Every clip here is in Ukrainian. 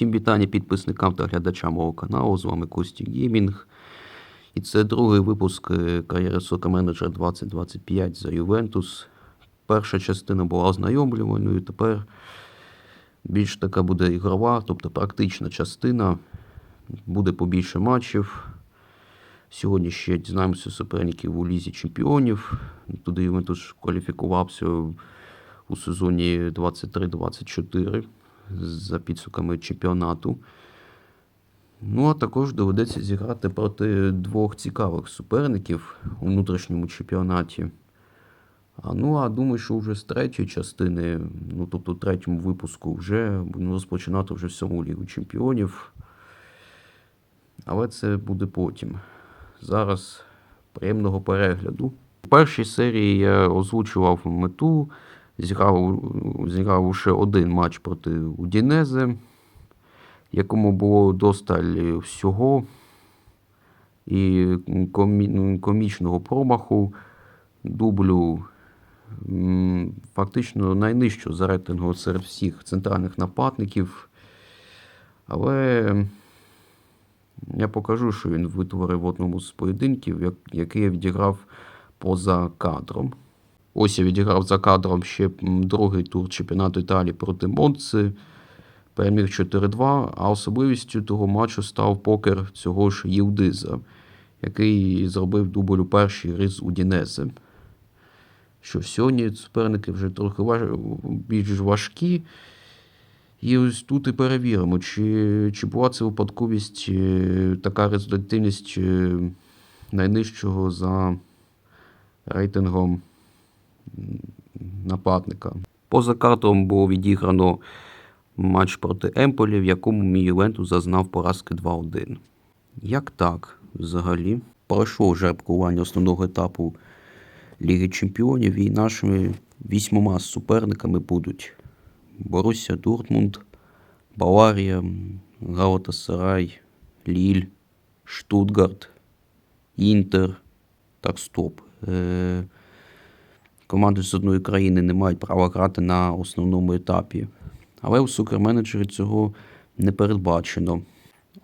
Усім вітання підписникам та глядачам мого каналу. З вами Костік Геймінг. І це другий випуск е, кар'єри Сокоменеджер 2025 за Ювентус. Перша частина була ознайомлювальною, тепер більш така буде ігрова, тобто практична частина. Буде побільше матчів. Сьогодні ще дізнаємося суперників у Лізі Чемпіонів. Туди Ювентус кваліфікувався у сезоні 23-24 за підсумками чемпіонату. Ну, а також доведеться зіграти проти двох цікавих суперників у внутрішньому чемпіонаті. А, ну, а думаю, що вже з третьої частини, ну тобто третьому випуску, вже будемо розпочинати вже всьому Лігу Чемпіонів. Але це буде потім. Зараз приємного перегляду. У першій серії я озвучував мету, зіграв, зіграв лише один матч проти Удінезе, якому було досталь всього і комі, комічного промаху, дублю фактично найнижчого за рейтингу серед всіх центральних нападників. Але я покажу, що він витворив в одному з поєдинків, який я відіграв поза кадром. Ось я відіграв за кадром ще другий тур чемпіонату Італії проти Монци. Переміг 4-2, а особливістю того матчу став покер цього ж Євдиза, який зробив дубль у першій грі з Удінезе. Що сьогодні суперники вже трохи важ... більш важкі. І ось тут і перевіримо, чи, чи була це випадковість, е, така результативність е, найнижчого за рейтингом нападника. Поза картом було відіграно матч проти Емполі, в якому мій Ювентус зазнав поразки 2-1. Як так взагалі? Пройшло жеребкування основного етапу Ліги Чемпіонів і нашими вісьмома суперниками будуть Боруся Дортмунд, Баварія, Галатасарай, Ліль, Штутгарт, Інтер. Так, стоп. Е- команди з одної країни не мають права грати на основному етапі. Але у суперменеджері цього не передбачено.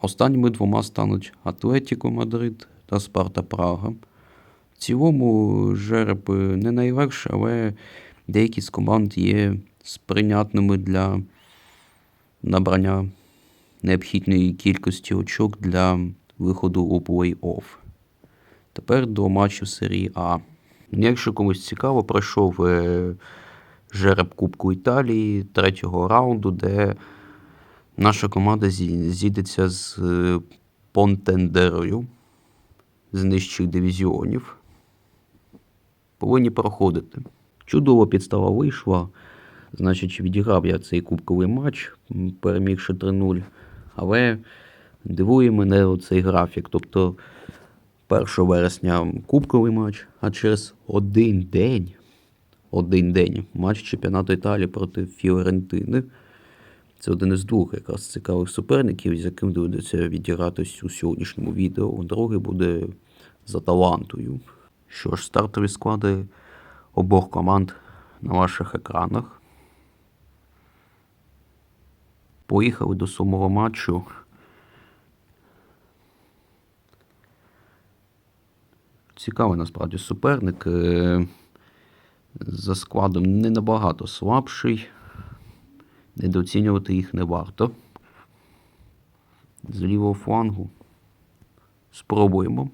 Останніми двома стануть Атлетіко Мадрид та Спарта Прага. В цілому жереб не найлегше, але деякі з команд є сприйнятними для набрання необхідної кількості очок для виходу у плей-офф. Тепер до матчів серії А. Якщо комусь цікаво, пройшов е, жереб Кубку Італії третього раунду, де наша команда зійдеться з е, Понтендерою з нижчих дивізіонів. Повинні проходити. Чудова підстава вийшла. Значить, відіграв я цей кубковий матч, перемігши 3-0. Але дивує мене оцей графік. Тобто 1 вересня кубковий матч, а через один день, один день матч чемпіонату Італії проти Фіорентини. Це один із двох якраз цікавих суперників, з яким доведеться відігратись у сьогоднішньому відео. Другий буде за талантою. Що ж, стартові склади обох команд на ваших екранах. Поїхали до самого матчу. Цікавий насправді суперник. Е, За складом не набагато слабший. Недооцінювати їх не варто. З лівого флангу. Спробуємо.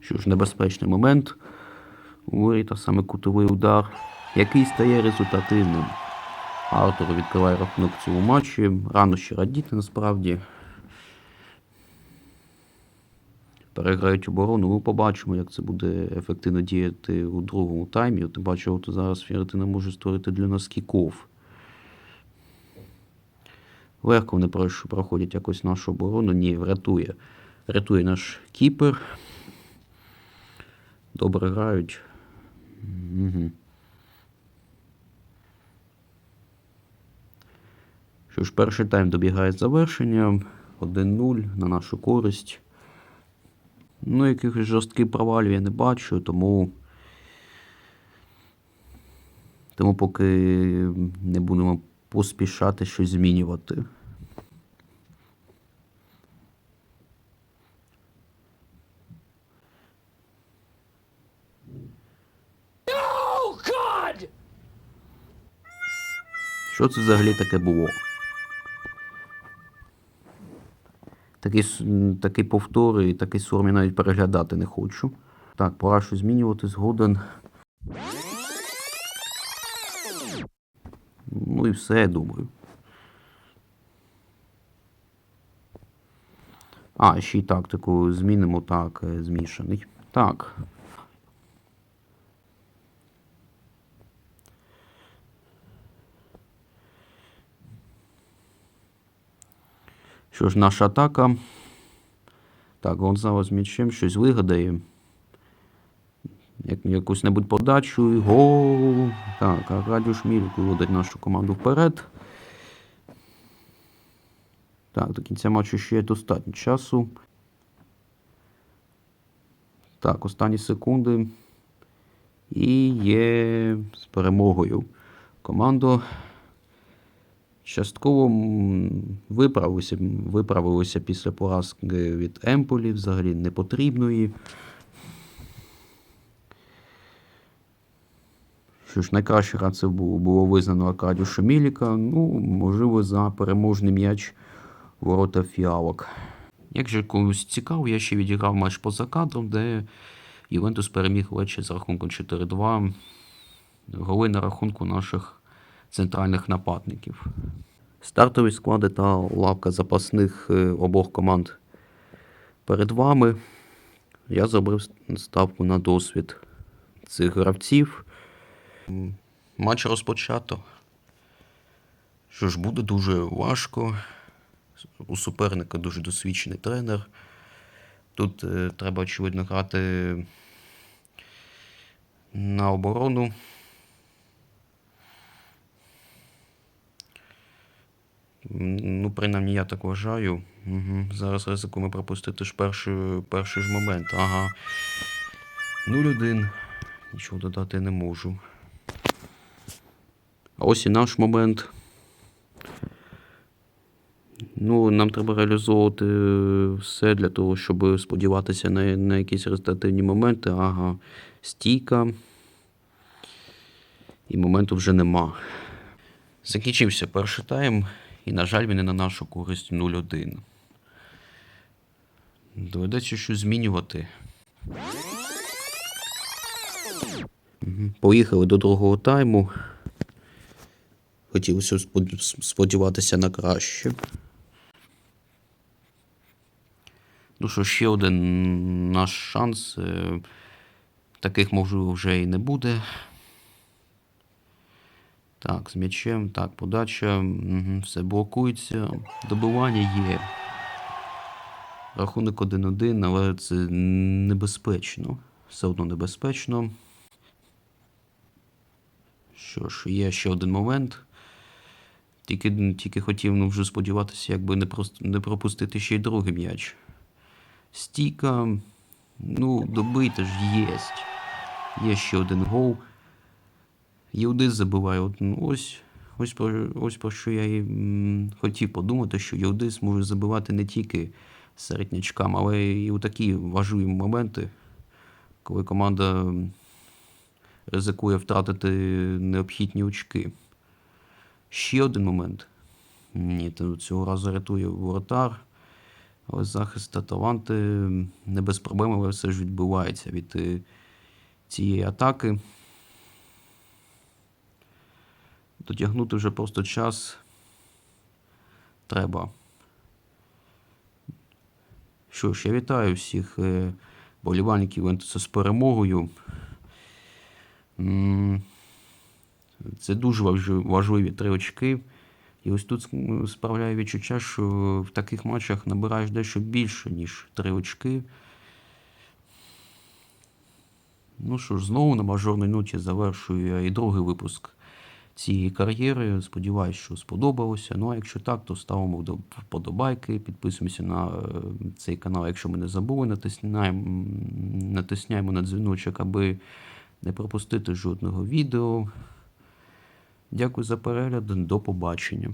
Що ж, небезпечний момент. У воріта саме кутовий удар, який стає результативним. Артур відкриває рахунок цьому матчі. Рано ще радіти насправді. Переграють оборону. Ми побачимо, як це буде ефективно діяти у другому таймі. Тим паче, от зараз Фіорентина може створити для нас кіков. Легко вони проходять якось нашу оборону. Ні, врятує. Рятує наш кіпер. Добре грають. Угу. Що ж, перший тайм добігає завершення. 1-0 на нашу користь. Ну, якихось жорстких провалів я не бачу, тому Тому поки не будемо поспішати щось змінювати. God! Що це взагалі таке було? М, такі повтори і такий сором я навіть переглядати не хочу. Так, пора щось змінювати згоден. Ну і все, я думаю. А, ще й тактику змінимо, так, е, змішаний. Так. Що ж, наша атака. Так, Гонзало з м'ячем щось вигадає. Як, якусь небудь подачу і гол. Так, Аркадій Шміль виводить нашу команду вперед. Так, до кінця матчу ще є достатньо часу. Так, останні секунди. І є з перемогою. Команду частково виправилися, виправилися після поразки від Емполі, взагалі непотрібної. Що ж, найкраще гра це було, було визнано Аркадію Шеміліка. Ну, можливо, за переможний м'яч ворота фіалок. Як же комусь цікаво, я ще відіграв матч поза кадром, де Ювентус переміг Лечі з рахунком 4-2. Голи на рахунку наших центральних нападників. Стартові склади та лавка запасних е, обох команд перед вами. Я зробив ставку на досвід цих гравців. Матч розпочато. Що ж, буде дуже важко. У суперника дуже досвідчений тренер. Тут е, треба, очевидно, грати на оборону. Ну, принаймні, я так вважаю. Угу. Зараз ризикуємо пропустити ж перший, перший ж момент. Ага. 0-1. Нічого додати не можу. А ось і наш момент. Ну, нам треба реалізовувати е, все для того, щоб сподіватися на, на якісь результативні моменти. Ага, стійка. І моменту вже нема. Закінчився перший тайм, і, на жаль, він на нашу користь 0-1. Доведеться щось змінювати. Поїхали до другого тайму. Хотілося сподіватися на краще. Ну що, ще один наш шанс. Е, Таких, можливо, вже і не буде. Так, з м'ячем, так, подача. Угу, все блокується. Добивання є. Рахунок 1-1, але це небезпечно. Все одно небезпечно. Що ж, є ще один момент. Тільки, тільки хотів ну, вже сподіватися, якби не, просто, не пропустити ще й другий м'яч. Стійка. Ну, добити ж єсть. Є ще один гол. Євдис забиває. Ну, ось, ось, ось про що я і хотів подумати, що Євдис може забивати не тільки середнячкам, але і у такі важливі моменти, коли команда ризикує втратити необхідні очки. Ще один момент. Ні, цього разу рятує воротар. Але захист та таланти не без проблем, але все ж відбувається від е, цієї атаки. Дотягнути вже просто час треба. Що ж, я вітаю всіх е, болівальників Вентуса з перемогою. Це дуже важливі- три очки. І ось тут м, справляє відчуття, що в таких матчах набираєш дещо більше, ніж три очки. Ну що ж, знову на мажорній ноті завершую я і другий випуск цієї кар'єри. Сподіваюсь, що сподобалося. Ну а якщо так, то ставимо вподобайки, підписуємося на е, цей канал, якщо ми не забули, натисняємо, натисняємо на дзвіночок, аби не пропустити жодного відео. Дякую за перегляд. До побачення.